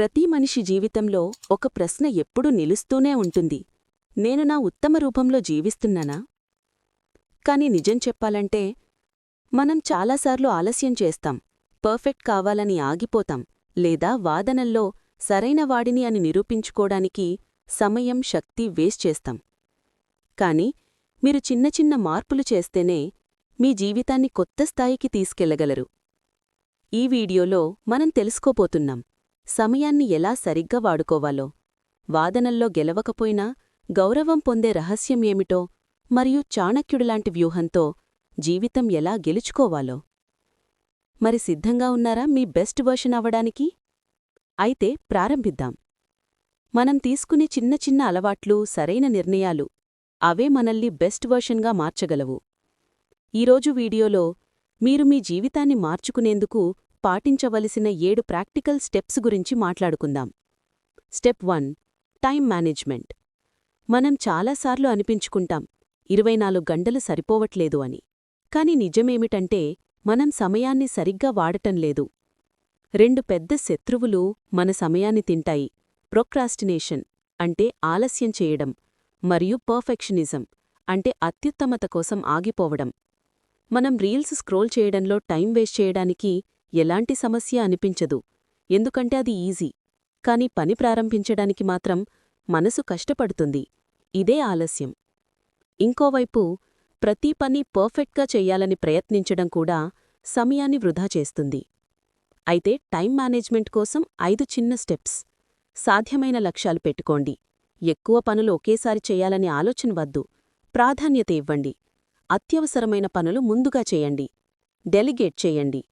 ప్రతి మనిషి జీవితంలో ఒక ప్రశ్న ఎప్పుడూ నిలుస్తూనే ఉంటుంది. నేను నా ఉత్తమ రూపంలో జీవిస్తున్నానా? కాని నిజం చెప్పాలంటే మనం చాలాసార్లు ఆలస్యం చేస్తాం పర్ఫెక్ట్ కావాలని ఆగిపోతాం లేదా వాదనల్లో సరైన వాడిని అని నిరూపించుకోడానికి సమయం శక్తి వేస్ట్ చేస్తాం. కాని మీరు చిన్న చిన్న మార్పులు చేస్తేనే మీ జీవితాన్ని కొత్త స్థాయికి తీసుకెళ్ళగలరు. ఈ వీడియోలో మనం తెలుసుకోపోతున్నాం సమయాన్ని ఎలా సరిగ్గా వాడుకోవాలో. వాదనల్లో గెలవకపోయినా గౌరవం పొందే రహస్యం ఏమిటో మరియు చాణక్యుడిలాంటి వ్యూహంతో జీవితం ఎలా గెలుచుకోవాలో. మరి సిద్ధంగా ఉన్నారా మీ బెస్ట్ వర్షన్ అవ్వడానికి? అయితే ప్రారంభిద్దాం. మనం తీసుకునే చిన్న చిన్న అలవాట్లు సరైన నిర్ణయాలు అవే మనల్ని బెస్ట్ వర్షన్గా మార్చగలవు. ఈరోజు వీడియోలో మీరు మీ జీవితాన్ని మార్చుకునేందుకు పాటించవలసిన ఏడు ప్రాక్టికల్ స్టెప్స్ గురించి మాట్లాడుకుందాం. Step one time management. మనం చాలాసార్లు అనిపించుకుంటాం ఇరవై నాలుగు గంటలు సరిపోవట్లేదు అని. కాని నిజమేమిటంటే మనం సమయాన్ని సరిగ్గా వాడటం లేదు. రెండు పెద్ద శత్రువులు మన సమయాన్ని తింటాయి. ప్రొక్రాస్టినేషన్ అంటే ఆలస్యం చేయడం మరియు పర్ఫెక్షనిజం అంటే అత్యుత్తమత కోసం ఆగిపోవడం. మనం రీల్స్ స్క్రోల్ చేయడంలో టైం వేస్ట్ చేయడానికి ఎలాంటి సమస్య అనిపించదు. ఎందుకంటే అది ఈజీ. కాని పని ప్రారంభించడానికి మాత్రం మనసు కష్టపడుతుంది. ఇదే ఆలస్యం. ఇంకోవైపు ప్రతి పని పర్ఫెక్ట్గా చెయ్యాలని ప్రయత్నించడం కూడా సమయాన్ని వృధా చేస్తుంది. అయితే టైం మేనేజ్మెంట్ కోసం ఐదు చిన్న స్టెప్స్. సాధ్యమైన లక్ష్యాలు పెట్టుకోండి. ఎక్కువ పనులు ఒకేసారి చేయాలని ఆలోచన వద్దు. ప్రాధాన్యత ఇవ్వండి. అత్యవసరమైన పనులు ముందుగా చేయండి. డెలిగేట్ చేయండి.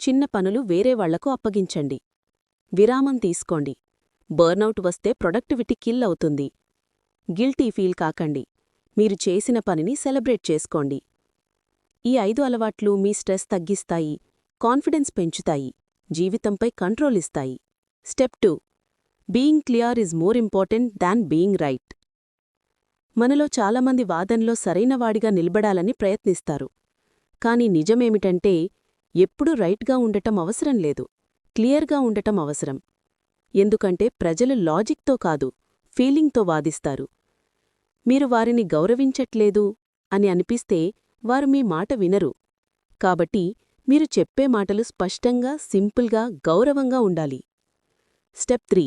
చిన్న పనులు వేరేవాళ్ళకు అప్పగించండి. విరామం తీసుకోండి. బర్నౌట్ వస్తే ప్రొడక్టివిటీ కిల్ అవుతుంది. గిల్టీ ఫీల్ కాకండి. మీరు చేసిన పనిని సెలబ్రేట్ చేసుకోండి. ఈ ఐదు అలవాట్లు మీ స్ట్రెస్ తగ్గిస్తాయి కాన్ఫిడెన్స్ పెంచుతాయి జీవితంపై కంట్రోల్ ఇస్తాయి. Step two being clear is more important than being right. మనలో చాలామంది వాదనలో సరైనవాడిగా నిలబడాలని ప్రయత్నిస్తారు. కాని నిజమేమిటంటే ఎప్పుడూ రైట్గా ఉండటం అవసరం లేదు. క్లియర్గా ఉండటం అవసరం. ఎందుకంటే ప్రజలు లాజిక్తో కాదు ఫీలింగ్తో వాదిస్తారు. మీరు వారిని గౌరవించట్లేదు అని అనిపిస్తే వారు మీ మాట వినరు. కాబట్టి మీరు చెప్పే మాటలు స్పష్టంగా సింపుల్గా గౌరవంగా ఉండాలి. Step three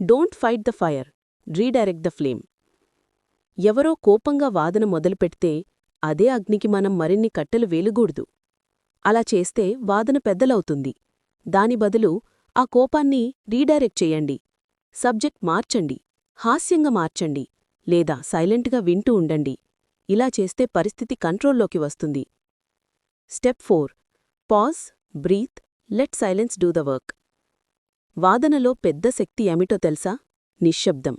don't fight the fire redirect the flame. ఎవరో కోపంగా వాదన మొదలుపెడితే అదే అగ్నికి మనం మరిన్ని కట్టెలు వేలుగూడదు అలా చేస్తే వాదన పెద్దలవుతుంది. దాని బదులు ఆ కోపాన్ని రీడైరెక్ట్ చేయండి. సబ్జెక్ట్ మార్చండి. హాస్యంగా మార్చండి. లేదా సైలెంట్గా వింటూ ఉండండి. ఇలా చేస్తే పరిస్థితి కంట్రోల్లోకి వస్తుంది. Step four. Pause breathe let silence do the work. వాదనలో పెద్ద శక్తి ఏమిటో తెలుసా? నిశ్శబ్దం.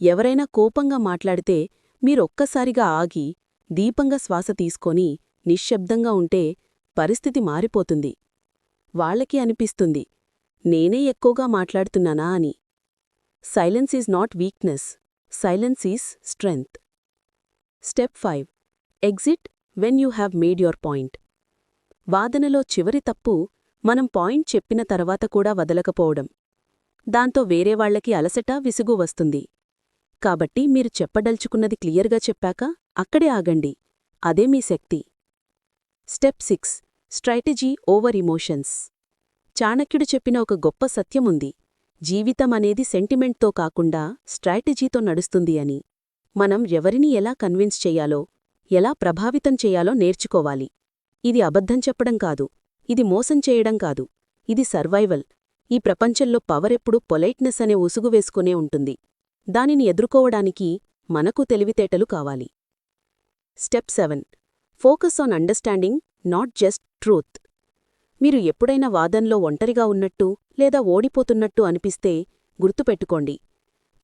ఎవరైనా కోపంగా మాట్లాడితే మీరొక్కసారిగా ఆగి దీపంగా శ్వాస తీసుకొని నిశ్శబ్దంగా ఉంటే పరిస్థితి మారిపోతుంది. వాళ్ళకి అనిపిస్తుంది నేనే ఎక్కువగా మాట్లాడుతున్నానా అని. Silence is not weakness silence is strength step five exit when you have made your point వాదనలో చివరి తప్పు మనం పాయింట్ చెప్పిన తర్వాత కూడా వదలకపోవడం. దాంతో వేరేవాళ్ళకి అలసట విసుగు వస్తుంది. కాబట్టి మీరు చెప్పదలుచుకున్నది క్లియర్గా చెప్పాక అక్కడే ఆగండి. అదే మీ శక్తి. Step six strategy over emotions. చాణక్యుడు చెప్పిన ఒక గొప్ప సత్యముంది. జీవితం అనేది సెంటిమెంట్తో కాకుండా స్ట్రాటజీతో నడుస్తుంది అని. మనం ఎవరిని ఎలా కన్విన్స్ చెయ్యాలో ఎలా ప్రభావితం చేయాలో నేర్చుకోవాలి. ఇది అబద్ధం చెప్పడం కాదు. ఇది మోసం చేయడం కాదు. ఇది సర్వైవల్. ఈ ప్రపంచంలో పవరెప్పుడు పొలైట్నెస్ అనే ఉసుగు వేసుకునే ఉంటుంది. దానిని ఎదుర్కోవడానికి మనకు తెలివితేటలు కావాలి. Step seven focus on understanding not just truth. మీరు ఎప్పుడైనా వాదనలో ఒంటరిగా ఉన్నట్టు లేదా ఓడిపోతున్నట్టు అనిపిస్తే గుర్తుపెట్టుకోండి.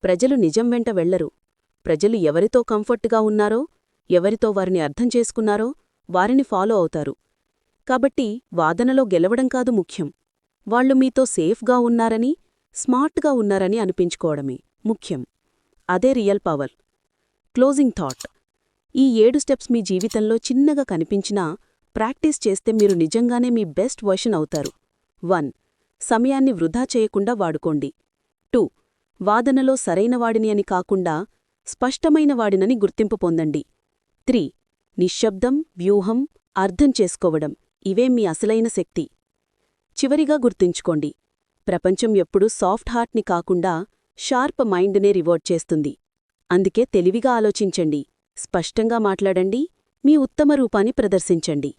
ప్రజలు నిజం వెంట వెళ్ళరు. ప్రజలు ఎవరితో కంఫర్ట్గా ఉన్నారో ఎవరితో వారిని అర్థం చేసుకున్నారో వారిని ఫాలో అవుతారు. కాబట్టి వాదనలో గెలవడం కాదు ముఖ్యం. వాళ్ళు మీతో సేఫ్గా ఉన్నారని స్మార్ట్గా ఉన్నారని అనిపించుకోవడమే ముఖ్యం. అదే రియల్ పవర్. Closing thought. ఈ ఏడు స్టెప్స్ మీ జీవితంలో చిన్నగా కనిపించినా ప్రాక్టీస్ చేస్తే మీరు నిజంగానే మీ బెస్ట్ వర్షన్ అవుతారు. వన్ సమయాన్ని వృధా చేయకుండా వాడుకోండి. టూ వాదనలో సరైనవాడిని అని కాకుండా స్పష్టమైన వాడినని గుర్తింపు పొందండి. త్రీ నిశ్శబ్దం వ్యూహం అర్థం చేసుకోవడం ఇవే మీ అసలైన శక్తి. చివరిగా గుర్తుంచుకోండి ప్రపంచం ఎప్పుడూ సాఫ్ట్ హార్ట్ని కాకుండా షార్ప్ మైండ్నే రివార్డ్ చేస్తుంది. అందుకే తెలివిగా ఆలోచించండి. స్పష్టంగా మాట్లాడండి మీ ఉత్తమ రూపాన్ని ప్రదర్శించండి.